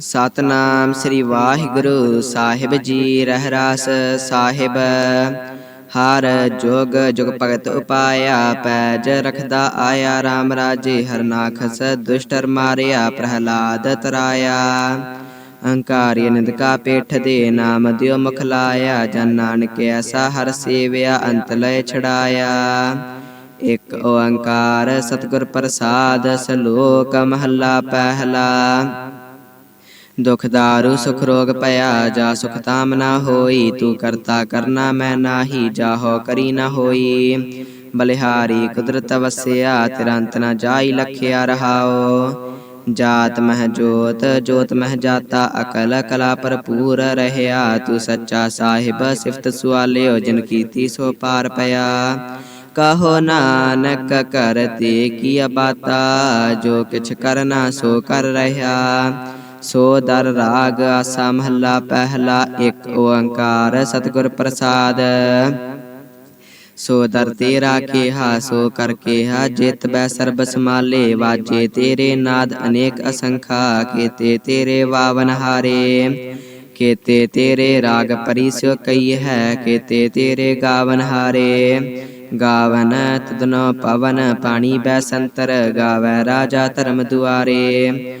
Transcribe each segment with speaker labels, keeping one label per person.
Speaker 1: ਸਤਨਾਮ ਸ੍ਰੀ ਵਾਹਿਗੁਰੂ ਸਾਹਿਬ ਜੀ, ਰਹਿਰਾਸ ਸਾਹਿਬ। ਹਰ ਜੋਗ ਜੁਗ ਭਗਤ ਉਪਾਇਆ, ਪੈਜ ਰਖਦਾ ਆਇਆ RAM ਰਾਜੇ ਹਰਨਾਖਸ ਦੁਸ਼ਟਰ ਮਾਰਿਆ, ਪ੍ਰਹਲਾਦ ਤਰਾਇਆ। ਅਹੰਕਾਰੀ ਨਿੰਦਕਾ ਪੇਠ ਦੇ ਨਾਮ ਦਿਓ ਮੁਖ ਲਾਇਆ, ਜਨ ਨਾਨਕ ਐਸਾ ਹਰ ਸੇਵਿਆ, ਅੰਤ ਲੈ ਛੜਾਇਆ ਇਕ ਓੰਕਾਰ ਸਤਿਗੁਰ ਪ੍ਰਸਾਦ, ਸਲੋਕ ਮਹੱਲਾ ਪਹਿਲਾ। ਦੁਖ ਦਾਰੂ ਸੁਖ ਰੋਗ ਭਇਆ ਜਾ ਸੁਖ ਤਾਮ ਨਾ ਹੋਈ ਤੂੰ ਕਰਤਾ ਕਰਨਾ ਮੈਂ ਨਾਹੀ ਜਾਹੋ ਕਰੀ ਨਾ ਹੋਈ ਬਲਿਹਾਰੀ ਕੁਦਰਤ ਵਸਿਆ ਤਿਰੰਤ ਨਾ ਜਾਈ ਲਖਿਆ ਰਹਾਓ ਜਾਤ ਮਹ ਜੋਤ ਜੋਤ ਮਹ ਜਾਤਾ ਅਕਲ ਕਲਾ ਭਰਪੂਰ ਰਹਿਆ ਤੂੰ ਸੱਚਾ ਸਾਹਿਬ ਸਿਫਤ ਸੁਆਲਿਓ ਜਿਨ ਕੀਤੀ ਸੋ ਪਾਰ ਪਿਆ ਕਹੋ ਨਾਨਕ ਕਰਤੇ ਕੀ ਬਾਤਾ ਜੋ ਕਿਛ ਕਰਨਾ ਸੋ ਕਰ ਰਹਾ ਸੋ ਦਰ ਰਾਗ, ਆਸਾ ਮਹੱਲਾ, ਪਹਿਲਾ ਇੱਕ ਓੰਕਾਰ ਸਤਿਗੁਰ ਪ੍ਰਸਾਦ। ਸੋ ਦਰ ਤੇਰਾ ਕਿਹਾ, ਸੋ ਕਰ ਕਿਹਾ, ਜਿਤ ਬੈ ਸਰਬ ਸਮਾਲੇ ਵਾਜੇ ਤੇਰੇ ਨਾਦ ਅਨੇਕ ਅਸੰਖਾ, ਕੀਤੇ ਤੇਰੇ ਵਾਵਨ ਹਾਰੇ। ਕੀਤੇ ਤੇਰੇ ਰਾਗ ਪਰਿਸੋ ਕਈ ਹੈ, ਕੀਤੇ ਤੇਰੇ ਗਾਵਨ ਹਾਰੇ। ਗਾਵਨ ਤਦਨੋ ਪਵਨ, ਪਾਣੀ ਬੈ ਸੰਤਰ, ਗਾਵੈ ਰਾਜਾ ਧਰਮ ਦੁਆਰੇ।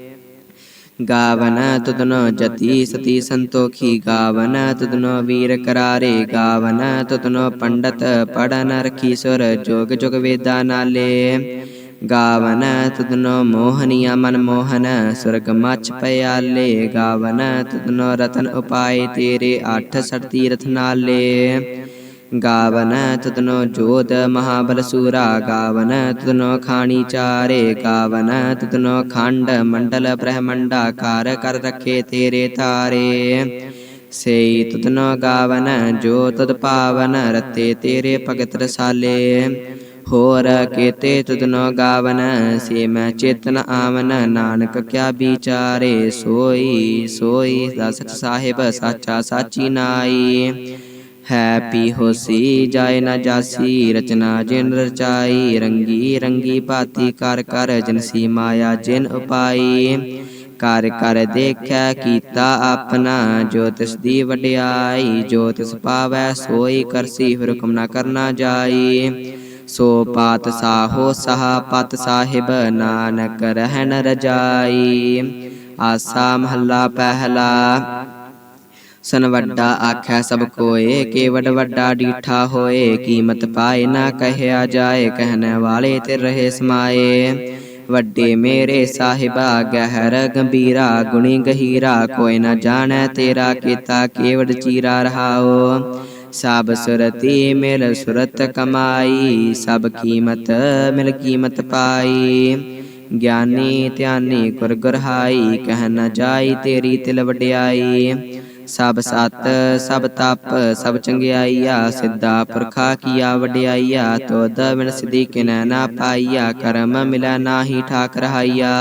Speaker 1: ਗਾਵਨ ਤੁਧਨੋ ਜਤੀ ਸਤੀ ਸੰਤੋਖੀ ਗਾਵਨ ਤੁਧਨੋ ਵੀਰ ਕਰਾਰੇ ਗਾਵਨ ਤੁਧਨੋ ਪੰਡਤ ਪੜਨ ਰਖੀ ਸੁਰ ਜੋਗ ਜੁਗ ਵੇਦਾ ਨਾਲੇ ਗਾਵਨ ਤੁਧਨੋ ਮੋਹਨੀਆ ਮਨ ਮੋਹਨ ਸੁਰਗ ਮਛ ਪਿਆਲੇ ਗਾਵਨ ਤੁਧਨੋ ਰਤਨ ਉਪਾਏ ਤੇਰੇ ਅੱਠ ਸੜ ਤੀਰਥ ਨਾਲੇ ਗਾਵਨ ਤਦਨੋ ਜੋਤ ਮਹਾਬਲ ਸੂਰਾ, ਗਾਵਨ ਤਦਨੋ ਖਾਣੀ ਚਾਰੇ, ਗਾਵਨ ਤਦਨੋ ਖੰਡ ਮੰਡਲ ਬ੍ਰਹਮੰਡਾ ਕਾਰ ਕਰ ਰਖੇ ਤੇਰੇ ਤਾਰੇ ਸਈ ਤਦਨੋ ਗਾਵਨ, ਜੋ ਤਦ ਪਾਵਨ, ਰਤੇ ਤੇਰੇ ਭਗਤ ਰਸਾਲੇ। ਹੋਰ ਕੀਤੇ ਤਦਨੋ ਗਾਵਨ, ਸੇ ਮੈਂ ਚੇਤਨ ਆਵਨ, ਨਾਨਕ ਕਿਆ ਵਿਚਾਰੇ। ਸੋਈ ਸੋਈ ਦਾ ਸਚ ਸਾਹਿਬ, ਸਾਚਾ ਸਾਚੀ ਨਾਈ। ਹੈ ਪੀ ਹੋਸੀ ਜਾਏ ਨਾ ਜਾਸੀ ਰਚਨਾ ਜਿਨ ਰਚਾਈ ਰੰਗੀ ਰੰਗੀ ਭਾਤੀ ਕਰ ਕਰ ਜਨਸੀ ਮਾਇਆ ਜਿਨ ਉਪਾਈ ਕਰ ਕਰ ਦੇਖੈ ਕੀਤਾ ਆਪਣਾ ਜੋ ਤਿਸ ਦੀ ਵਡਿਆਈ ਜੋ ਤਿਸ ਪਾਵੈ ਸੋਈ ਕਰਸੀ ਹੁਕਮ ਨਾ ਕਰਨਾ ਜਾਈ ਸੋ ਪਾਤ ਸਾਹੋ ਸਹਾ ਪਤ ਸਾਹਿਬ ਨਾਨਕ ਰਹਿਣ ਰਜਾਈ ਆਸਾ ਮਹੱਲਾ ਪਹਿਲਾ ਸਨ ਵੱਡਾ ਆਖਿਆ ਸਭ ਕੋਏ ਕੇਵਡ ਵੱਡਾ ਡੀਠਾ ਹੋਏ, ਕੀਮਤ ਪਾਏ ਨਾ ਕਹਿਆ ਜਾਏ, ਕਹਿਣ ਵਾਲੇ ਤੇ ਰਹੇ ਸਮਾਏ। ਵੱਡੇ ਮੇਰੇ ਸਾਹਿਬਾ, ਗਹਿਰ ਗੰਭੀਰਾ, ਗੁਣੀ ਗਹੀਰਾ, ਕੋਈ ਨਾ ਜਾਣੈ ਤੇਰਾ ਕੀਤਾ ਕੇਵਡ ਚੀਰਾ ਰਹਾਓ ਸਭ ਸੁਰਤੀ ਮਿਲ ਸੁਰਤ ਕਮਾਈ, ਸਭ ਕੀਮਤ ਮਿਲ ਕੀਮਤ ਪਾਈ। ਗਿਆਨੀ ਧਿਆਨੀ ਗੁਰ ਗੁਰਹਾਈ ਕਹਿ ਨਾ ਜਾਈ ਤੇਰੀ ਤਿਲ ਵਡਿਆਈ। ਸਭ ਸਤ, ਸਭ ਤਪ, ਸਭ ਚੰਗਿਆਈਆ, ਸਿੱਧਾ ਪੁਰਖਾ ਕੀਆ ਵਡਿਆਈਆ ਤੋਦ ਬਿਨ ਸਿਧੀ ਕਿਨੈ ਨਾ ਪਾਈਆ, ਕਰਮ ਮਿਲੈ ਨਾਹੀ ਠਾਕ ਰਹਾਈਆ।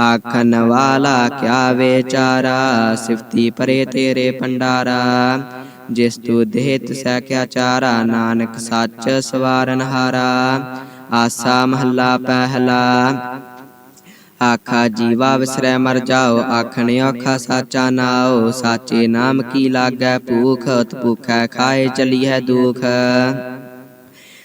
Speaker 1: ਆਖਨ ਵਾਲਾ ਕਿਆ ਵਿਚਾਰਾ, ਸਿਫਤੀ ਪਰੇ ਤੇਰੇ ਪੰਡਾਰਾ ਜਿਸ ਤੂ ਦੇਹ ਤਿਸੈ ਕਿਆ ਚਾਰਾ, ਨਾਨਕ ਸੱਚ ਸਵਾਰਨ ਹਾਰਾ। ਆਸਾ ਮਹੱਲਾ ਪਹਿਲਾ। ਆਖਾ ਜੀਵਾ ਵਿਸਰੈ ਮਰ ਜਾਓ ਆਖਣ ਔਖਾ ਸਾਚਾ ਨਾਓ ਸਾਚੇ ਨਾਮ ਕੀ ਲਾਗੈ ਭੂਖ ਉਤ ਭੂਖੈ ਖਾਏ ਚਲੀਐ ਦੁਖ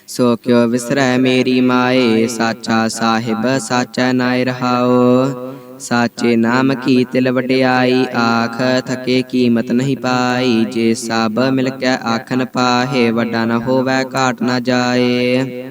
Speaker 1: ਸੋ ਕਿਉ ਵਿਸਰੈ ਮੇਰੀ ਮਾਏ ਸਾਚਾ ਸਾਹਿਬ ਸਾਚਾ ਨਾਇ ਰਹਾਓ ਸਾਚੇ ਨਾਮ ਕੀ ਤਿਲ ਵਡਿਆਈ ਆਖ ਥਕੇ ਕੀਮਤ ਨਹੀਂ ਪਾਈ ਜੇ ਸਭ ਮਿਲ ਕੇ ਆਖਨ ਪਾਹੇ ਵੱਡਾ ਨਾ ਹੋਵੇ ਘਾਟ ਨਾ ਜਾਏ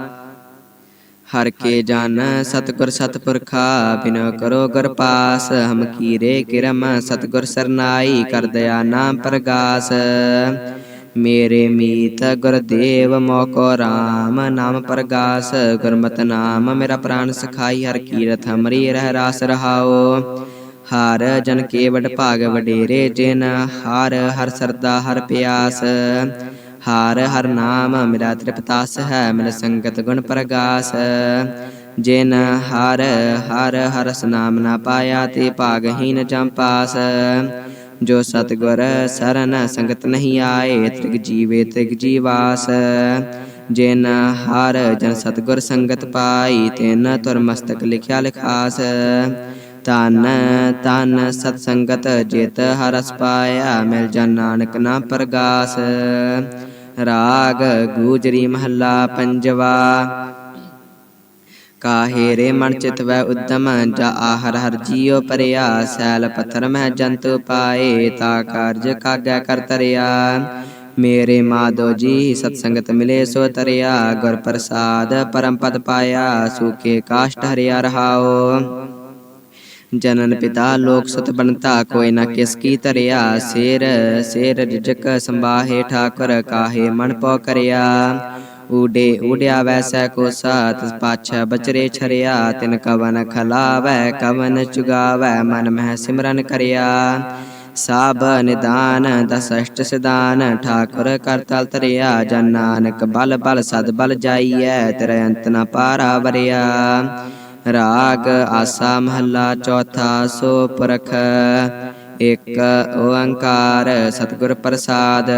Speaker 1: ਹਰ ਕੇ ਜਨ, ਸਤਗੁਰ ਸਤਪੁਰਖਾ ਬਿਨ ਕਰੋ ਗੁਰ ਪਾਸ। ਹਮ ਕੀਰੇ ਕਿਰਮ ਸਤਗੁਰ ਸਰਨਾਈ, ਕਰ ਦਇਆ ਨਾਮ ਪ੍ਰਗਾਸ। ਮੇਰੇ ਮੀਤ ਗੁਰਦੇਵ ਮੋਕੋ RAM ਨਾਮ ਪ੍ਰਗਾਸ। ਗੁਰਮਤਿ ਨਾਮ ਮੇਰਾ ਪ੍ਰਾਨ ਸਖਾਈ, ਹਰ ਕੀਰਤ ਹਮਰੀ ਰਹਿ ਰਾਸ ਰਹਾਓ ਹਰ ਜਨ ਕੇ ਵਡ ਭਾਗ ਵਡੇਰੇ ਜਿਨ, ਹਰ ਹਰ ਸਰਦਾ ਹਰ ਪਿਆਸ। ਹਾਰ ਹਰ ਨਾਮ, ਮੇਰਾ ਤ੍ਰਿਪਤਾਸ ਹੈ ਮਿਲ ਸੰਗਤ ਗੁਣ ਪ੍ਰਗਾਸ। ਜਿਨ ਹਰ ਹਰ ਹਰਸ ਨਾਮ ਨਾ ਪਾਇਆ, ਤੇ ਭਾਗਹੀਨ ਜੰਪਾਸ ਜੋ ਸਤਗੁਰ ਸਰਨ ਸੰਗਤ ਨਹੀਂ ਆਏ, ਤ੍ਰਿਗ ਜੀਵੇ ਤ੍ਰਿਗ ਜੀਵਾਸ। ਜਿਨ ਹਰ, ਜਨ ਸਤਗੁਰ ਸੰਗਤ ਪਾਈ, ਤਿਨ ਤੁਰ ਮਸਤਕ ਲਿਖਿਆ ਲਿਖਾਸ। ਤਨ ਤਨ ਸਤ ਸੰਗਤ ਜਿਤ ਹਰਸ ਪਾਇਆ, ਮਿਲ ਜਨ ਨਾਨਕ ਨਾ ਪ੍ਰਗਾਸ। ਰਾਗ ਗੂਜਰੀ ਮਹੱਲਾ ਪੰਜਵਾ। ਕਾਹੇ ਰੇ ਮਨ ਚਿਤ ਉਦਮ, ਜਾ ਆਹਰ ਹਰ ਜੀਉ ਪਰਿਆ। ਸੈਲ ਪੱਥਰ ਮਹਿ ਜੰਤੂ ਪਾਏ, ਤਾ ਕਾਰਜ ਕਾਗੈ ਕਰ ਤਰਿਆ। ਮੇਰੇ ਮਾਧੋ ਜੀ, ਸਤ ਸੰਗਤ ਮਿਲੇ ਸੋ ਤਰਿਆ। ਗੁਰ ਪ੍ਰਸਾਦ ਪਰਮ ਪਦ ਪਾਇਆ ਸੂਕੇ ਕਾਸ਼ਟ ਹਰਿਆ ਰਹਾਓ ਜਨਨ ਪਿਤਾ ਲੋਕ ਸੁਤ ਬਣਤਾ ਕੋਈ ਨਾ ਕਿਸ ਕੀ ਧਰਿਆ। ਸੇਰ ਸੇਰ ਰਿਜਕ ਸੰਭਾਹੇ ਠਾਕੁਰ ਕਾਹੇ ਮਨ ਪਉ ਕਰਿਆ। ਊਡੇ ਊੜਿਆ ਵੈਸੈ ਕੋ ਸਾਤ ਪਾਛੈ ਬਚਰੇ ਛਰਿਆ ਤਿਨ ਕਵਨ ਖਲਾਵੈ ਕਵਨ ਚੁਗਾਵੈ ਮਨ ਮਹਿ ਸਿਮਰਨ ਕਰਿਆ। ਸਾਬ ਨਿਦਾਨ ਦਸਸ਼ਟ ਸਿਦਾਨ ਠਾਕੁਰ ਕਰਤਲ ਤਰਿਆ ਜਨ ਨਾਨਕ ਬਲ ਬਲ ਸਦ ਬਲ ਜਾਈਐ ਤੇਰੇ ਅੰਤ ਨ ਪਾਰਾ ਵਰਿਆ। ਰਾਗ ਆਸਾ ਮਹੱਲਾ ਚੌਥਾ ਸੋ ਪੁਰਖ ਇੱਕ ਓੰਕਾਰ ਸਤਿਗੁਰ ਪ੍ਰਸਾਦ।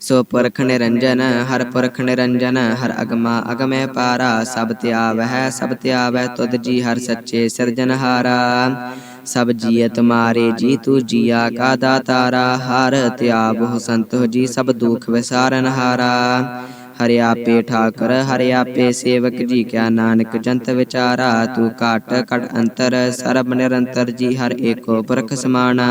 Speaker 1: ਸੋ ਪੁਰਖ ਨਿਰੰਜਨ, ਹਰ ਪੁਰਖ ਨਿਰੰਜਨ, ਹਰ ਅਗਮਾ ਅਗਮੈ ਪਾਰਾ, ਸਭ ਧਿਆਵਹਿ ਸਭ ਧਿਆਵਹਿ ਤੁਧ ਜੀ, ਹਰ ਸੱਚੇ ਸਿਰਜਨਹਾਰਾ ਸਭ ਜੀਅ ਤੁਮਾਰੇ ਜੀ, ਤੂ ਜੀਆ ਕਾ ਦਾਤਾਰਾ, ਹਰ ਧਿਆਵਹੁ ਸੰਤੋ ਜੀ, ਸਭ ਦੁਖ ਵਿਸਾਰਨ ਹਾਰਾ। ਹਰਿਆਪੇ ਠਾਕਰ ਹਰਿਆਪੇ ਸੇਵਕ ਜੀ ਕਿਆ ਨਾਨਕ, ਜੰਤ ਵਿਚਾਰਾ ਤੂੰ ਘਟ ਘਟ ਅੰਤਰ, ਸਰਬ ਨਿਰੰਤਰ ਜੀ ਹਰ ਏਕੋ ਪੁਰਖ ਸਮਾਣਾ।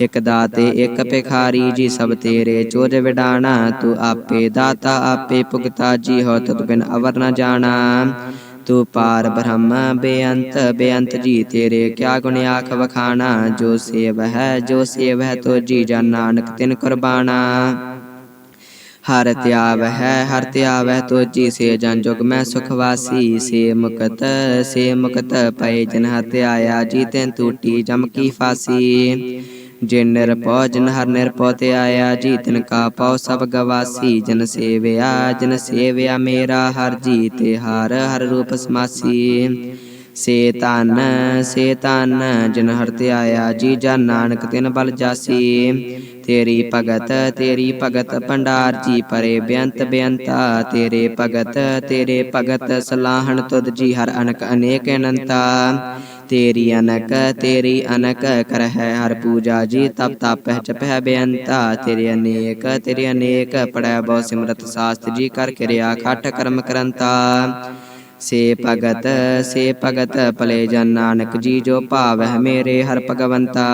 Speaker 1: ਇਕ ਦਾਤੇ, ਇਕ ਭਿਖਾਰੀ ਜੀ ਸਭ ਤੇਰੇ ਚੋਜ ਵਿਡਾਣਾ। ਤੂੰ ਆਪੇ ਦਾਤਾ, ਆਪੇ ਭੁਗਤਾ ਜੀ ਹੋ ਤਤ ਬਿਨ ਅਵਰ ਨ ਜਾਣਾ। ਤੂੰ ਪਾਰ ਬ੍ਰਹਮ, ਬੇਅੰਤ ਬੇਅੰਤ ਜੀ ਤੇਰੇ ਕਿਆ ਗੁਣ ਆਖ ਵਖਾਣਾ। ਜੋ ਸੇਵ ਹੈ, ਜੋ ਸੇਵ ਹੈ ਤੋ ਜੀ ਜਨ ਨਾਨਕ ਤਿਨ ਕੁਰਬਾਨਾ ਹਰ ਧਿਆਵ ਹੈ ਹਰ ਧਿਆਵ ਹੈ ਤੋਜੀ ਸੇ ਜਨ ਜੁਗ ਮੈਂ ਸੁਖ ਵਾਸੀ ਸੇ ਮੁਕਤ ਸੇ ਮੁਕਤ ਪਏ ਜਨ ਹਤਿਆਇਆ ਜੀ ਤੈਨ ਟੂਟੀ ਜਮ ਕੀ ਫਾਸੀ। ਜਿਨ ਨਿਰਪਉ ਜਨ ਹਰ ਨਿਰਪਉ ਤੇ ਆਇਆ ਜੀ ਤਿਨ ਕਾ ਪਉ ਸਭ ਗਵਾਸੀ। ਜਨ ਸੇਵਿਆ ਜਨ ਸੇਵਿਆ ਮੇਰਾ ਹਰ ਜੀ ਤੇ ਹਰ ਹਰ ਰੂਪ ਸਮਾਸੀ। ਸੇ ਤਨ ਸੇ ਤਨ ਜਿਨ ਹਰ ਤੇ ਆਇਆ ਜੀ ਜਨ ਨਾਨਕ ਤਿਨ ਬਲ ਜਾਸੀ। ਤੇਰੀ ਭਗਤ ਤੇਰੀ ਭਗਤ ਭੰਡਾਰ ਜੀ ਪਰੇ ਬੇਅੰਤ, ਬੇਅੰਤਾ। ਤੇਰੇ ਭਗਤ ਤੇਰੇ ਭਗਤ ਸਲਾਹਣ ਤੁਧ ਜੀ ਹਰ ਅਨਕ ਅਨੇਕ ਅਨੰਤਾ। ਤੇਰੀ ਅਨਕ ਤੇਰੀ ਅਨਕ ਕਰਹਿ ਹਰ ਪੂਜਾ ਜੀ, ਤਪ ਤਪ ਜਪਹਿ ਬੇਅੰਤਾ। ਤੇਰੇ ਅਨੇਕ ਤੇਰੇ ਅਨੇਕ ਪੜੈ ਬਹੁ ਸਿਮਰਤ ਸਾਸਤ ਜੀ ਕਰ ਕਿਰਿਆ ਖਟ ਕਰਮ ਕਰੰਤਾ। ਸੇ ਭਗਤ ਸੇ ਭਗਤ ਭਲੇ ਜਨ ਨਾਨਕ ਜੀ ਜੋ ਭਾਵ ਹੈ ਮੇਰੇ ਹਰ ਭਗਵੰਤਾ।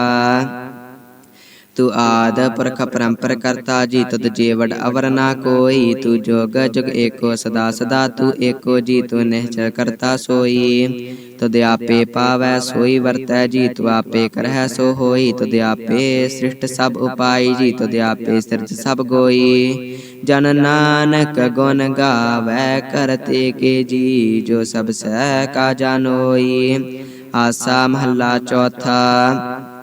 Speaker 1: ਤੂੰ ਆਦ ਪੁਰਖ ਪਰੰਪਰ ਕਰਤਾ ਜੀ ਤੁਧ ਜੀਵੜ ਅਵਰ ਨਾ ਕੋਈ ਤੂੰ ਜੋਗ ਜੁਗ ਏਕੋ ਸਦਾ ਸਦਾ ਤੂੰ ਏਕੋ ਜੀ ਤੂੰ ਨਿਹਚਲ ਕਰਤਾ ਸੋਈ ਤੁਧ ਆਪੇ ਪਾਵੈ ਸੋਈ ਵਰਤੈ ਜੀ ਤੂੰ ਆਪੇ ਕਰਹਿ ਸੋ ਹੋਈ ਤੁਧ ਆਪੇ ਸ੍ਰਿਸ਼ਟ ਸਭ ਉਪਾਈ ਜੀ ਤੁਧ ਆਪੇ ਸਿਰਜ ਸਭ ਗੋਈ ਜਨ ਨਾਨਕ ਗੁਣ ਗਾਵੈ ਕਰਤੇ ਕੇ ਜੀ ਜੋ ਸਭ ਸਹਿ ਕਾ ਜਾਨੋਈ ਆਸਾ ਮਹੱਲਾ ਚੌਥਾ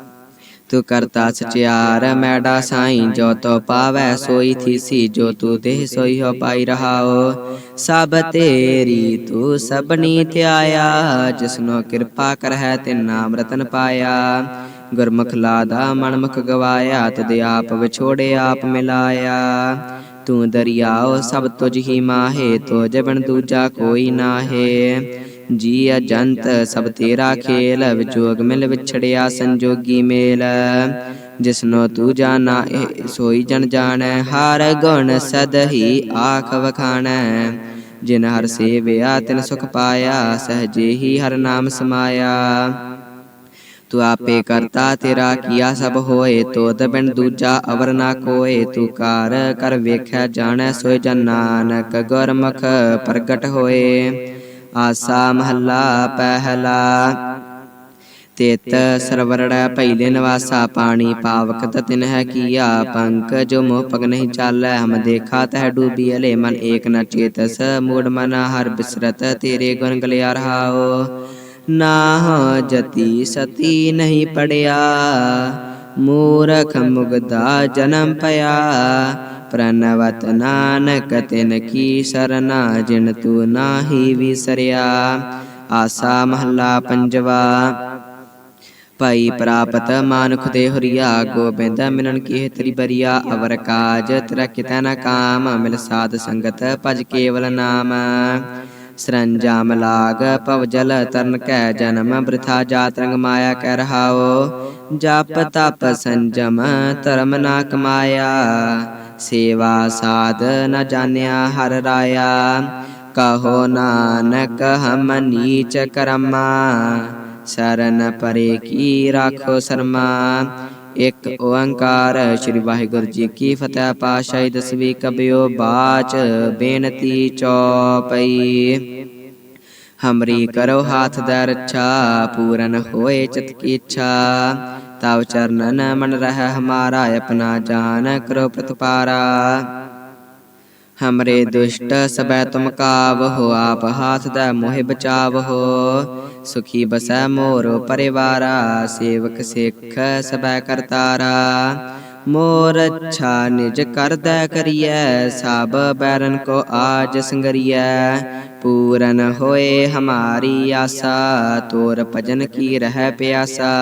Speaker 1: ਤੂੰ ਕਰਤਾ ਸਚਿਆਰ, ਮੈਡਾ ਸਾਈਂ ਜੋ ਤੋ ਪਾਵੈ, ਸੋਈ ਥੀਸੀ ਜੋ ਤੂੰ ਦੇਹ ਸੋਈ ਹੋ ਪਾਈ ਰਹਾਓ। ਸਭ ਤੇਰੀ ਤੂੰ ਸਭਨੀ ਧਿਆਇਆ, ਜਿਸਨੋ ਕਿਰਪਾ ਕਰਹਿ ਤੇ ਨਾਮ ਰਤਨ ਪਾਇਆ। ਗੁਰਮੁਖ ਲਾਦਾ ਮਨਮੁਖ ਗਵਾਇਆ ਤਦ ਆਪ ਵਿਛੋੜੇ ਆਪ ਮਿਲਾਇਆ। ਤੂੰ ਦਰਿਆਓ, ਸਭ ਤੁਝ ਹੀ ਮਾਹੇ ਤੋ ਜਬਨ ਦੂਜਾ ਕੋਈ ਨਾਹੇ। ਜੀ ਅਜੰਤ ਸਭ ਤੇਰਾ ਖੇਲ ਵਿਜੋਗ ਮਿਲ ਵਿਛੜਿਆ ਸੰਜੋਗੀ ਮੇਲ। ਜਿਸਨੋ ਤੂੰ ਜਾਣਾ, ਇਹ ਸੋਈ ਜਨ ਜਾਣੈ, ਹਰ ਗੁਣ ਸਦ ਹੀ ਆਖ ਵਖਾਣੈ। ਜਿਨ ਹਰ ਸੇਵਿਆ, ਤਿਨ ਸੁਖ ਪਾਇਆ, ਸਹਜੇ ਹੀ ਹਰ ਨਾਮ ਸਮਾਇਆ। ਤੂੰ ਆਪੇ ਕਰਤਾ ਤੇਰਾ ਕੀਆ ਸਭ ਹੋਏ ਤੋਤ ਬਿਨ ਦੂਜਾ ਅਵਰ ਨਾ ਕੋਏ ਤੂੰ ਕਾਰ ਕਰ ਵੇਖਿਆ ਜਾਣੈ ਸੋਇ ਜਨ ਨਾਨਕ ਗੁਰਮੁਖ ਪ੍ਰਗਟ ਹੋਏ ਆਸਾ ਮਹੱਲਾ ਪਹਿਲਾ ਤੇਤ ਸਰਵਰੜੈ ਪਹਿਲੇ ਨਿਵਾਸਾ ਪਾਣੀ ਪਾਵਕ ਤਤਿਨ ਹੈ ਕੀਆ ਪੰਕ ਜੋ ਮੋਹ ਪਗ ਨਹੀਂ ਚਾਲੈ ਹਮ ਦੇਖਾ ਤਹ ਡੂਬੀ ਅਲੇ ਮਨ ਏਕ ਨ ਚੇਤਸ ਮੂੜ ਮਨ ਹਰ ਬਿਸਰਤ ਤੇਰੇ ਗੁਣ ਗਲਿਆ ਰਹਾਓ ਨਾ ਜਤੀ ਸਤੀ ਨਹੀਂ ਪੜਿਆ। ਮੂਰਖ ਮੁਗਦਾ ਜਨਮ ਪਿਆ। ਪ੍ਰਨਵਤ ਨਾਨਕ ਤਿਨ ਕੀ ਸਰਨਾ, ਜਿਨ ਤੂ ਨਾਹੀ ਵਿਸਰਿਆ। ਆਸਾ ਮਹਲਾ ਪੰਜਵਾ। ਭਾਈ ਪ੍ਰਾਪਤ ਮਾਨੁਖ ਦੇ ਹੁਰੀਆ, ਗੋਬਿੰਦ ਮਿਲਨ ਕੀ ਤੇਰੀ ਬਰੀਆ। ਅਵਰ ਕਾਜ ਤੇਰਾ ਕਿਤੈ ਨ ਕਾਮ, ਮਿਲ ਸਾਧ ਸੰਗਤ ਭਜ ਕੇਵਲ ਨਾਮ। ਸਰੰਜਾਮ ਲਾਗ ਭਵ ਜਲ ਤਰਨ ਕੈ ਜਨਮ ਬ੍ਰਿਥਾ ਜਾਤ ਰੰਗ ਮਾਇਆ ਕਹਿ ਰਹਾਓ। ਜਪ ਤਪ ਸੰਜਮ ਧਰਮ ਨਾ ਕਮਾਇਆ। ਸੇਵਾ ਸਾਧ ਨ ਜਾਣਿਆ ਹਰ ਰਾਇਆ। ਕਹੋ ਨਾਨਕ ਹਮ ਨੀਚ ਕਰਮਾ। ਸਰਨ ਪਰੇ ਕੀ ਰਾਖੋ ਸਰਮਾ। ਇੱਕ ਓੰਕਾਰ, ਸ੍ਰੀ ਵਾਹਿਗੁਰੂ ਜੀ ਕੀ ਫਤਿਹ ਪਾਸ਼ਾਹੀ ਦਸਵੀਂ ਕਬਿਓ ਬਾਚ, ਬੇਨਤੀ ਚੌਪਈ। ਹਮਰੀ ਕਰੋ ਹਾਥ ਦਾ ਰੱਛਾ, ਪੂਰਨ ਹੋਏ ਚਿਤ ਕੀ ਇੱਛਾ। ਤਵ ਚਰਨਨ ਮਨ ਰਹਿ ਹਮਾਰਾ, ਆਪਣਾ ਜਾਨ ਕਰੋ ਪ੍ਰਤਪਾਰਾ। ਹਮਰੇ ਦੁਸ਼ਟ ਸਬੈ ਤੁਮ ਕਾਵਹੁ ਆਪ ਹਾਥ ਦਾ ਮੋਹਿ ਬਚਾਵਹੁ ਸੁਖੀ ਬਸੈ ਮੋਰ ਪਰਿਵਾਰਾ ਸੇਵਕ ਸਿੱਖ ਸਬੈ ਕਰਤਾਰਾ ਮੋਰ ਅੱਛਾ ਨਿਜ ਕਰਦਾ ਕਰੀਐ ਸਭ ਬੈਰਨ ਕੋ ਆਜ ਸੰਗਰੀਐ ਪੂਰਨ ਹੋਏ ਹਮਾਰੀ ਆਸਾ ਤੋਰ ਭਜਨ ਕੀ ਰਹਿ ਪਿਆਸਾ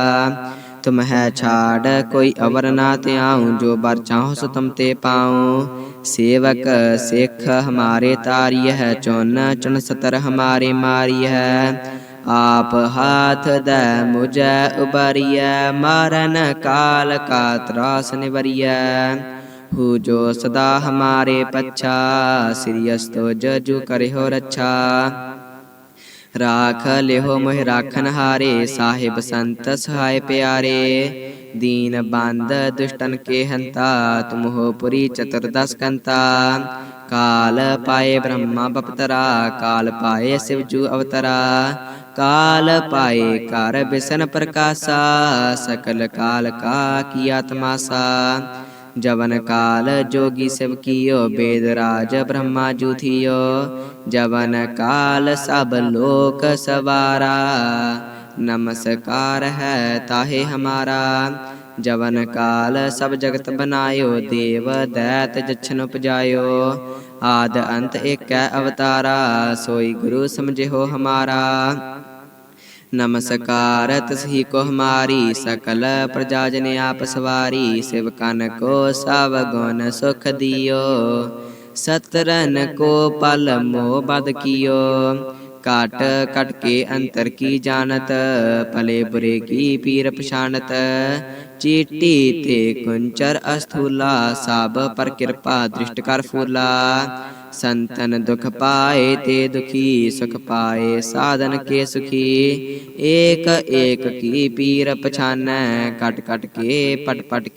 Speaker 1: ਤੁਮ ਹੈ ਛਾੜ ਕੋਈ ਅਵਰ ਨਾ ਧਿਆਉ ਜੋ ਬਰ ਚਾਹੋ ਸੋ ਤੁਮ ਤੇ ਪਾਉ ਸੇਵਕ ਸਿੱਖ ਹਮਾਰੇ ਤਾਰੀ ਹੈ ਚੁਨ ਚੁਨ ਸਤਰ ਹਮਾਰੇ ਮਾਰੀ ਹੈ ਆਪ ਹਾਥ ਦੇ ਮੁਝੈ ਉਬਰੀਐ ਮਾਰਨ ਕਾਲ ਕਾ ਤਰਾਸ ਨਿਵਰੀਐ। ਹੂ ਜੋ ਸਦਾ ਹਮਾਰੇ ਪੱਛਾ ਸ੍ਰੀ ਅਸਤੋ ਜਜੂ ਕਰਿਓ ਰੱਛਾ। ਰਾਖ ਲਿਓ ਮੋਹਿ ਰਾਖਨ ਹਾਰੇ ਸਾਹਿਬ ਸੰਤ ਸਹਾਇ ਪਿਆਰੇ। ਦੀਨ ਬੰਦ ਦੁਸ਼ਟਨ ਕੇ ਹੰਤਾ ਤੁਮ ਹੋ ਪੁਰੀ ਚਤੁਰਦਸ ਕੰਤਾ। ਕਾਲ ਪਾਏ ਬ੍ਰਹਮਾ ਬਪਤਰਾ, ਕਾਲ ਪਾਏ ਸਿਵਜੂ ਅਵਤਰਾ। ਕਾਲ ਪਾਏ ਕਰ ਬਿਸਨ ਪ੍ਰਕਾਸ਼ਾ, ਸਕਲ ਕਾਲ ਕਾ ਕੀ ਆਤਮਾਸਾ। ਜਵਨ ਕਾਲ ਜੋਗੀ ਸਿਵ ਕੀਓ, ਬੇਦ ਰਾਜ ਬ੍ਰਹਮਾ ਜੂਥਿਓ ਜਵਨ ਕਾਲ ਸਭ ਲੋਕ ਸਵਾਰਾ। ਨਮਸਕਾਰ ਹੈ ਤਾਹੇ ਹਮਾਰਾ ਜਵਨ ਕਾਲ ਸਭ ਜਗਤ ਬਨਾਇਓ ਦੇਵ ਦੈਤ ਜਛਨ ਉਪਜਾਇਓ ਆਦ ਅੰਤ ਏਕੈ ਅਵਤਾਰਾ ਸੋਈ ਗੁਰੂ ਸਮਝਿਓ ਹਮਾਰਾ ਨਮਸਕਾਰ ਤਸਹੀ ਕੋ ਹਮਾਰੀ ਸਕਲ ਪ੍ਰਜਾ ਜਨ ਆਪ ਸਵਾਰੀ ਸਿਵ ਕਨ ਕੋ ਸਭ ਗੁਣ ਸੁਖ ਦਿਓ ਸਤਰਨ ਕੋ ਪਲ ਮੋ ਬਦ ਕੀਓ ਕਾਟ ਕਟ ਕੇ ਅੰਤਰ ਕੀ ਜਾਣਤ ਭਲੇ ਬੁਰੇ ਕੀ ਪੀਰ ਪਛਾਨਤ ਚੀਟੀ ਤੇ ਕੁੰਚਰ ਅਸਥੂਲਾ ਸਭ ਪਰ ਕਿਰਪਾ ਦ੍ਰਿਸ਼ਟ ਕਰ ਫੂਲਾ ਸੰਤਨ ਦੁਖ ਪਾਏ ਤੇ ਦੁਖੀ ਸੁਖ ਪਾਏ ਸਾਧਨ ਕੇ ਸੁਖੀ ਏਕ ਏਕ ਕੀ ਪੀਰ ਪਛਾਨੈ ਕਟ ਕਟ ਕੇ ਪਟ ਪਟ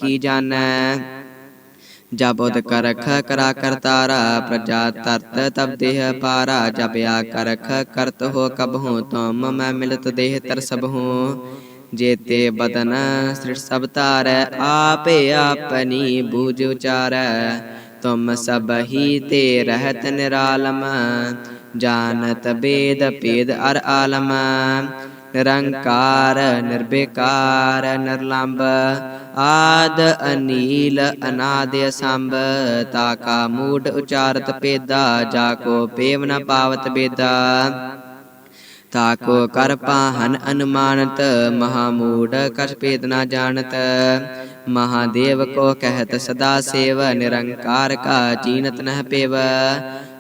Speaker 1: ਕੀ ਜਾਣੈ ਜਬ ਉਦ ਕਰਖ ਕਰਾ ਕਰਤਾਰਾ ਪ੍ਰਜਾ ਤਰਤ ਤਬ ਦੇਹ ਪਾਰਾ ਜਬ ਆ ਕਰਖ ਕਰਤ ਹੋ ਕਬ ਹੂੰ ਤੁਮ ਮੈਂ ਮਿਲਤ ਦੇਹ ਤਰ ਸਭ ਹੂੰ ਜੇਤੇ ਬਦਨ ਸ੍ਰਿਸ਼ ਸਭ ਤਾਰੈ ਆਪੇ ਆਪਨੀ ਬੂਝ ਉਚਾਰੈ ਤੁਮ ਸਭ ਹੀ ਤੇ ਰਹਿਤ ਨਿਰਾਲਮ ਜਾਣਤ ਬੇਦ ਭੇਦ ਅਰ ਆਲਮ ਨਿਰੰਕਾਰ ਨਿਰਬੇਕਾਰ ਨਿਰਲੰਭ ਆਦ, ਅਨੀਲ, ਅਨਾਦ, ਅਸੰਭ ਤਾਕਾ ਮੂਡ ਉਚਾਰਤ ਪੇਦਾ ਜਾ ਕੋ ਪੇਵ ਨ ਪਾਵਤ ਬੇਦਾ। ਤਾਕੋ ਕਰ ਪਾਹਨ ਅਨੁਮਾਨਤ, ਮਹਾ ਮੂੜ ਕਛ ਭੇਦ ਨਾ ਜਾਣਤ। ਮਹਾਦੇਵ ਕੋ ਕਹਿਤ ਸਦਾ ਸੇਵ, ਨਿਰੰਕਾਰ ਕਾ ਚੀਨਤ ਨਹਿ ਪੇਵ।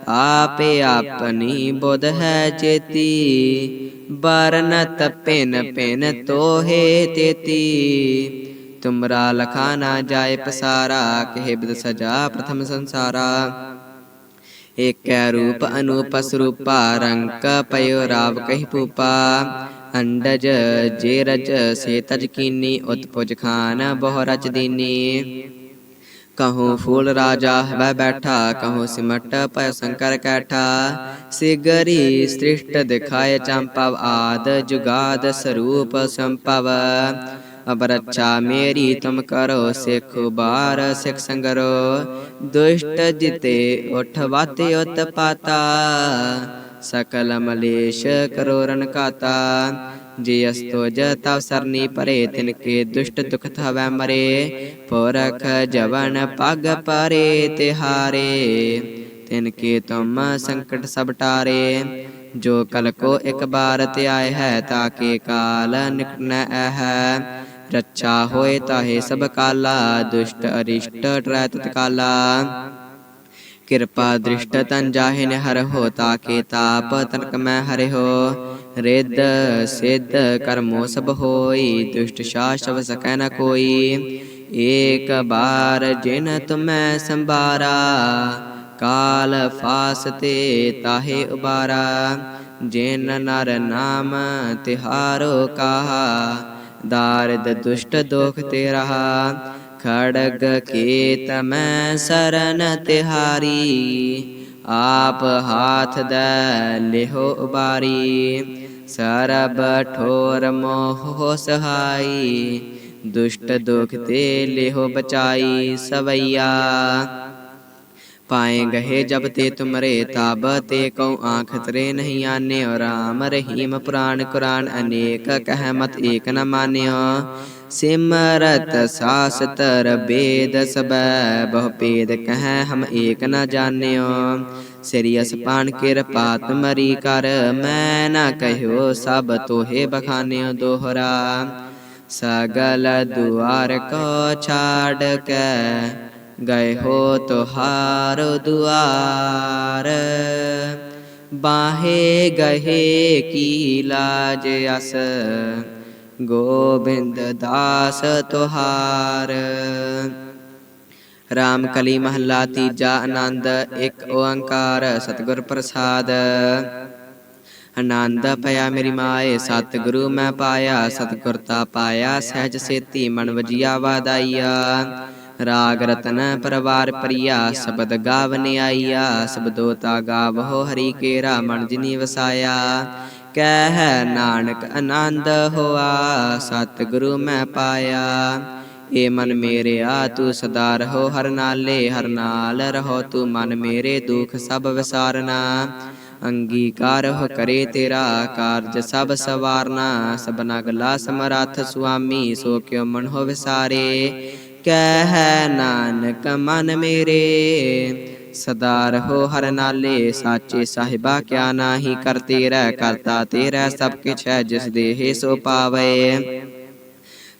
Speaker 1: ਆਪੇ ਆਪਨੀ ਬੁਧ ਹੈ ਚੇਤੀ। ਬਰਨਤ ਪਿਨ ਪਿਨ ਤੋਹੇ ਤੇਤੀ। ਤੁਮਰਾ ਲਖਾ ਨਾ ਜਾਏ ਪਸਾਰਾ, ਕਹਿ ਬਿਦ ਸਜਾ ਪ੍ਰਥਮ ਸੰਸਾਰਾ। ਏਕੈ ਰੂਪ ਅਨੂਪ ਸਰੂਪਾ ਰੰਕ ਪਇਓ ਰਾਵ ਕਹਿ ਪੂਪਾ ਅੰਡਜ ਜੇ ਰਜ, ਸੇ ਤਜ ਕੀਨੀ, ਉਤਪੁਜ ਖਾਨ ਬਹੁ ਰਚ ਦੀਨੀ। ਕਹੂੰ ਫੂਲ ਰਾਜਾ ਹਵੈ ਬੈਠਾ, ਕਹੂੰ ਸਿਮਟ ਪੈ ਸੰਕਰ ਕੈਠਾ। ਸਿਗਰੀ ਸ੍ਰਿਸ਼ਟ ਦਿਖਾਏ ਚੰਪਵ, ਆਦ ਜੁਗਾਦ ਸਰੂਪ ਸੰਪਵ। ਅਬ ਰੱਛਾ ਮੇਰੀ ਤੁਮ ਕਰੋ, ਸਿਖ ਬਾਰ ਸਿਖ ਸੰਗਰੋ। ਦੁਸ਼ਟ ਜਿਤੇ ਉਠ ਵਾਤੇ ਉਤ ਪਾਤਾ ਸਕਲ ਮਲੇਸ਼ ਕਰੋ ਰਨ ਕਾਤਾ ਜੇ ਅਸਤੋ ਤਵ ਸਰਨੀ ਪਰੇ ਤਿਨ ਕੇ ਦੁਸ਼ਟ ਦੁਖ ਥਵੈ ਮਰੇ ਪੋਰਖ ਜਵਨ ਪਗ ਪਰੇ ਤਿਹਾਰੇ ਤਿਨ ਕੇ ਤੁਮ ਸੰਕਟ ਸਭ ਟਾਰੇ ਜੋ ਕਲ ਕੋ ਇਕ ਬਾਰ ਧਿਆਏ ਹੈ ਤਾਕੇ ਕਾਲ ਨਿਕਟ ਨ ਹੈ ਰੱਛਾ ਹੋਏ ਤਾਹੇ ਸਭ ਕਾਲਾ ਦੁਸ਼ਟ ਅਰਿਸ਼ਟ ਟਰੈ ਤਤਕਾਲਾ ਕਿਰਪਾ ਦ੍ਰਿਸ਼ਟ ਤਨ ਜਾਹਿ ਹਰ ਹੋ ਤਾਕੇ ਤਾਪ ਤਨਕ ਮੈਂ ਹਰਿ ਹੋ ਰਿੱਧ, ਸਿੱਧ ਕਰਮੋ ਸਭ ਹੋਈ, ਦੁਸ਼ਟ ਸ਼ਾਸਵ ਸਕੈ ਨ ਕੋਈ। ਏਕ ਬਾਰ ਜਿਨ ਤੁਮੈ ਸੰਭਾਰਾ, ਕਾਲ ਫਾਸ ਤੇ ਤਾਹੇ ਉਬਾਰਾ। ਜਿਨ ਨਰ ਨਾਮ ਤਿਹਾਰੋ ਕਾਹਾ, ਦਾਰਦ ਦੁਸ਼ਟ ਦੁਖ ਤੇ ਰਹਾ ਖੜਗ ਕੀਤ ਮੈਂ ਸਰਨ ਤਿਹਾਰੀ, ਆਪ ਹਾਥ ਦੇ ਲਿਹੋ ਉਬਾਰੀ। ਸਰਬ ਠੋਰ ਮੋਹ ਸਹਾਈ, ਦੁਸ਼ਟ ਦੁਖ ਤੇ ਲਿਹੋ ਬਚਾਈ ਸਵਈਆ। ਪਾਏ ਗਏ ਜਬ ਤੇ ਤੁਮਰੇ ਤਾਬ ਤੇ ਕਉ ਆਂਖ ਤਰੇ ਨਹੀਂ ਆਨਿਓ, ਰਾਮ ਰਹੀਮ ਪੁਰਾਣ ਕੁਰਾਨ ਅਨੇਕ ਕਹਿ ਮਤ ਏਕ ਨ ਮਾਨਿਓ। ਸਿਮਰਤ ਸਾਸ ਤਰ ਬੇਦ ਸਬੈ, ਬਹੁ ਪੇਦ ਕਹਿ ਹਮ ਏਕ ਨ ਜਾਣਿਓ। ਸ੍ਰੀ ਅਸਪਾਨ ਕਿਰਪਾ ਤੁਮਰੀ ਕਰ ਮੈਂ ਨ ਕਹਿਓ ਸਭ ਤੋਹੇ ਬਖਾਨਿਓ ਦੋਹਰਾ। ਸਗਲ ਦੁਆਰ ਕੋ ਛਾੜ ਕੇ ਗਏ ਹੋ ਤੁਹਾਰ ਦੁਆਰ। ਬਾਹੇ ਗਏ ਕੀ ਲਾਜ ਅਸ। ਗੋਬਿੰਦ ਦਾਸ ਤੁਹਾਰ। ਰਾਮ ਕਲੀ ਮਹੱਲਾ ਤੀਜਾ ਆਨੰਦ, ਇੱਕ ਓੰਕਾਰ ਸਤਿਗੁਰ ਪ੍ਰਸਾਦ। ਆਨੰਦ ਪਿਆ ਮੇਰੀ ਮਾਏ, ਸਤਿਗੁਰੂ ਮੈਂ ਪਾਇਆ, ਸਤਿਗੁਰ ਤਾ ਪਾਇਆ, ਸਹਿਜ ਸੇਤੀ ਮਨ ਵਜੀਆ ਵਾਦਾਈਆ। ਰਾਗ ਰਤਨ ਪਰਵਾਰ ਪ੍ਰਿਆ, ਸ਼ਬਦ ਗਾਵਨੇ ਆਈਆ ਸਬਦੋ ਤਾ ਗਾਵੋ ਹਰੀ ਕੇਰਾ ਮਨ ਜਿਨੀ ਵਸਾਇਆ। ਕਹਿ ਨਾਨਕ ਆਨੰਦ ਹੋਆ, ਸਤਿਗੁਰੂ ਮੈਂ ਪਾਇਆ। ਏ ਮਨ ਮੇਰਿਆ ਤੂੰ ਸਦਾ ਰਹੋ ਹਰ ਨਾਲੇ, ਹਰ ਨਾਲ ਰਹੋ ਤੂੰ ਮਨ ਮੇਰੇ, ਦੁਖ ਸਭ ਵਿਸਾਰਨਾ। ਅੰਗੀਕਾਰ ਹੋ ਕਰੇ ਤੇਰਾ, ਕਾਰਜ ਸਭ ਸਵਾਰਨਾ। ਸਬਨਾ ਗਲਾ ਸਮਰੱਥ ਸੁਆਮੀ, ਸੋ ਕਿਉ ਮਨ ਹੋ ਵਿਸਾਰੇ। ਕਹਿ ਨਾਨਕ ਮਨ ਮੇਰੇ, ਸਦਾ ਰਹੋ ਹਰ ਨਾਲੇ, ਸਾਚੇ ਸਾਹਿਬਾ ਕਿਆ ਨਾਹੀ ਕਰ ਤੇਰਾ, ਕਰਤਾ ਤੇਰਾ ਸਭ ਕਿਛ ਹੈ ਜਿਸ ਦੇਹ ਸੋ ਪਾਵੇ।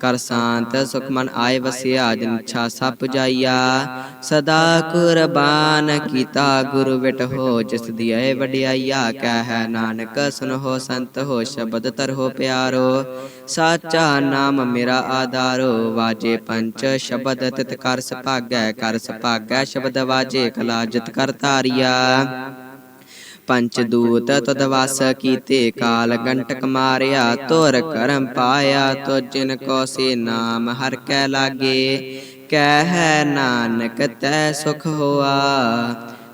Speaker 1: ਕਰ ਸ਼ਾਂਤ, ਸੁਖ ਮਨ ਆਏ ਵਸਿਆ, ਜਿਨ ਇੱਛਾ ਸਭ ਪੁਜਾਈਆ ਸਦਾ ਕੁਰਬਾਨ ਕੀਤਾ, ਗੁਰੂ ਵਿਟ ਹੋ ਜਿਸ ਦੀ ਐ ਵਡਿਆਈਆ। ਕਹਿ ਨਾਨਕ ਸੁਨੋ ਸੰਤ ਹੋ, ਸ਼ਬਦ ਤਰੋ ਪਿਆਰੋ। ਸਾਚਾ ਨਾਮ ਮੇਰਾ ਆਧਾਰੋ, ਵਾਜੇ ਪੰਚ ਸ਼ਬਦ ਤਿਤ ਕਰ ਸੁਭਾਗੈ ਕਰ ਸੁਭਾਗੈ ਸ਼ਬਦ ਵਾਜੇ ਕਲਾ ਜਿਤ ਕਰ ਧਾਰਿਆ ਪੰਚਦੂਤ ਤਦ ਵਸ ਕੀਤੇ, ਕਾਲ ਗੰਟਕ ਮਾਰਿਆ ਤੁਰ ਕਰਮ ਪਾਇਆ ਤੋ ਜਿਨ ਕੋ ਸੇ ਨਾਮ ਹਰ ਕੈ ਲਾਗੇ, ਕਹਿ ਨਾਨਕ ਤੈ ਸੁਖ ਹੋਆ।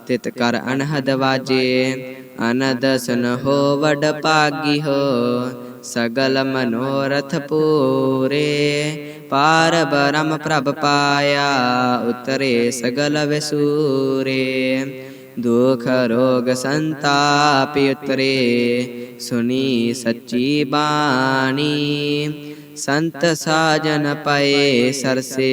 Speaker 1: ਤਿਤ ਕਰ ਅਨਹਦ ਵਾਜੇ ਅਨਦ ਸੁਨ ਹੋ ਵਡ ਪਾਗੀ ਹੋ, ਸਗਲ ਮਨੋਰਥ ਪੂਰੇ। ਪਾਰ ਬ੍ਰਹਮ ਪ੍ਰਭ ਪਾਇਆ, ਉਤਰੇ ਸਗਲ ਵਿਸੂਰੇ। ਦੁਖ ਰੋਗ ਸੰਤਾਪ ਉਤਰੇ ਸੁਨੀ ਸੱਚੀ ਬਾਣੀ ਸੰਤ ਸਾਜਨ ਪਏ ਸਰਸੇ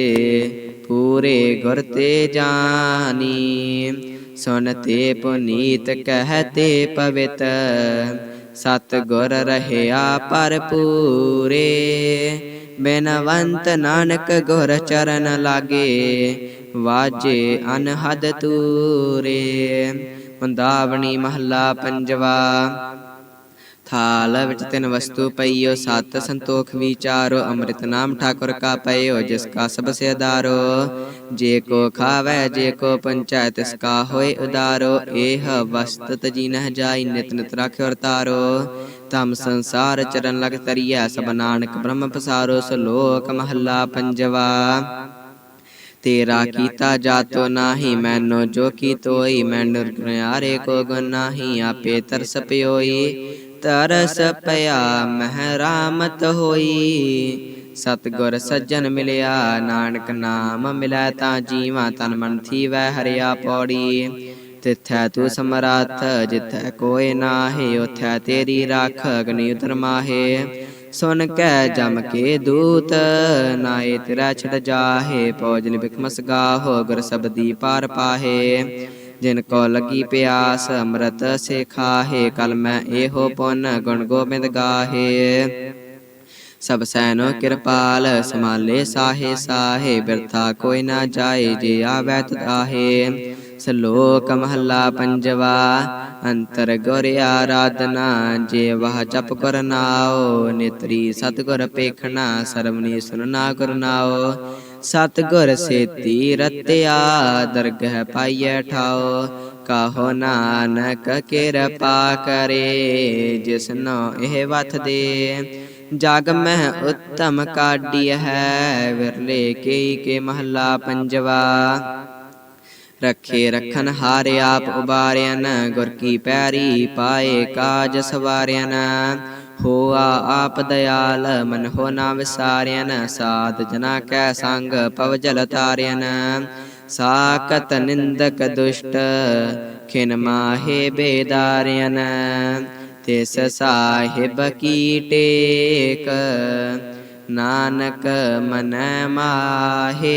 Speaker 1: ਪੂਰੇ ਗੁਰ ਤੇ ਜਾਨੀ ਸੁਨਤੇ ਪੁਨੀਤ ਕਹਤੇ ਪਵਿੱਤ ਸਤ ਗੁਰ ਰਹਿਆ ਭਰਪੂਰੇ ਬਿਨਵੰਤ ਨਾਨਕ ਗੁਰ ਚਰਨ ਲਾਗੇ ਵਾਜੇ ਅਨਹਦ ਤੂਰੇ ਮੰਦਾਵਣੀ ਮਹੱਲਾ ਪੰਜਵਾ। ਥਾਲ ਵਿੱਚ ਤਿੰਨ ਵਸਤੂ ਪਈਓ, ਸਤ ਸੰਤੋਖ ਵਿਚਾਰੋ ਅੰਮ੍ਰਿਤ ਨਾਮ ਠਾਕੁਰ ਕਾ ਪਈਓ, ਜਿਸ ਕਾ ਸਭ ਸੇ ਅਦਾਰੋ ਜੇ ਕੋ ਖਾਵੇ, ਜੇ ਕੋ ਪੰਚਾਇਤ ਤਿਸ ਕਾ ਹੋਏ ਉਦਾਰੋ। ਇਹ ਵਸਤ ਤਜੀ ਨਹ ਜਾਈ, ਨਿਤ ਨਿਤ ਰਾਖਿਓ ਤਾਰੋ। ਤਮ ਸੰਸਾਰ ਚਰਨ ਲਗ ਤਰੀਐ, ਸਭ ਨਾਨਕ ਬ੍ਰਹਮ ਪਸਾਰੋ, ਸਲੋਕ ਮਹੱਲਾ ਪੰਜਵਾ। ਤੇਰਾ ਕੀਤਾ ਜਾਤੋ ਨਾਹੀ ਮੈਨੋ ਜੋ ਕੀ ਤੋਈ ਮੈਂ ਨਿਰਗੁਣਿਆਰੇ ਕੋ ਗੁਣ ਨਾਹੀ ਆਪੇ ਤਰਸ ਪਿਓਈ। ਤਰਸ ਪਿਆ ਮਹਿਰਾਮਤ ਹੋਈ। ਸਤਗੁਰ ਸੱਜਣ ਮਿਲਿਆ ਨਾਨਕ ਨਾਮ ਮਿਲੈ ਤਾਂ ਜੀਵਾਂ ਤਨ ਮਨ ਥੀਵੈ ਹਰਿਆ ਪੌੜੀ। ਤਿਥੈ ਤੂੰ ਸਮਰੱਥ ਜਿਥੈ ਕੋਇ ਨਾਹੀ ਉਥੈ ਤੇਰੀ ਰਾਖ ਅਗਨੀ ਉਤਰ ਮਾਹੇ ਸੁਨ ਕੈ ਜਮ ਕੇ ਦੂਤ ਨਾਏ ਤੇਰਾ ਛੜ ਜਾਹੇ ਪੌਜਨ ਬਿਕਮਸ ਗਾਹੋ, ਗੁਰ ਸਬਦੀ ਪਾਰ ਪਾਹੇ। ਜਿਨ ਕੋ ਲਗੀ ਪਿਆਸ, ਅੰਮ੍ਰਿਤ ਸੇ ਖਾਹੇ ਕਲ ਮੈਂ ਇਹੋ ਪੁੰਨ ਗੁਣ ਗੋਬਿੰਦ ਗਾਹੇ। ਸਭ ਸੈਨੋ ਕਿਰਪਾਲ ਸਮਾਲੇ ਸਾਹੇ ਸਾਹੇ, ਬਿਰਥਾ ਕੋਈ ਨਾ ਜਾਏ, ਜੇ ਆਵੈ ਤਤ ਆਹੇ। ਸਲੋਕ ਮਹੱਲਾ ਪੰਜਵਾ ਅੰਤਰ ਗੁਰ ਆਰਾਧਨਾ ਜੇ ਵਹ ਜਪ ਕਰ ਨਾਓ ਨੇਤਰੀ ਸਤਗੁਰ ਪੇਖਣਾ ਸਰਵਨੀ ਸੁਨਨਾ ਗੁਰ ਨਾਓ ਸਤਗੁਰ ਸੇਤੀ ਰਤਿਆ ਦਰਗਹ ਪਾਈਐ ਠਾਓ ਕਾਹੋ ਨਾਨਕ ਕਿਰਪਾ ਕਰੇ ਜਿਸਨੋ ਇਹ ਵਥ ਦੇ ਜਗ ਮਹਿ ਉੱਤਮ ਕਾਢੀ ਹੈ ਵਿਰਲੇ ਕੇਈ ਕੇ ਮਹੱਲਾ ਪੰਜਵਾ ਰੱਖੇ ਰਖਨ ਹਾਰ ਆਪ ਉਬਾਰਿਆਨ ਗੁਰ ਕੀ ਪੈਰੀ ਪਾਏ ਕਾਜ ਸਵਾਰਿਆਨ ਹੋਆ ਆਪ ਦਿਆਲ ਮਨ ਹੋ ਨਾ ਵਿਸਾਰਿਆਨ ਸਾਧ ਜਨਾ ਕੈ ਸੰਗ ਪਵ ਜਲ ਤਾਰਿਆਨ ਸਾਕਤ ਨਿੰਦਕ ਦੁਸ਼ਟ ਖਿਨ ਮਾਹੇ ਬੇਦਾਰਿਆਨ ਤਿਸ ਸਾਹਿਬ ਕੀ ਟੇਕ ਨਾਨਕ ਮਨ ਮਾਹੇ।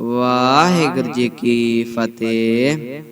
Speaker 1: ਵਾਹਿਗੁਰੂ ਜੀ ਕੀ ਫਤਿਹ।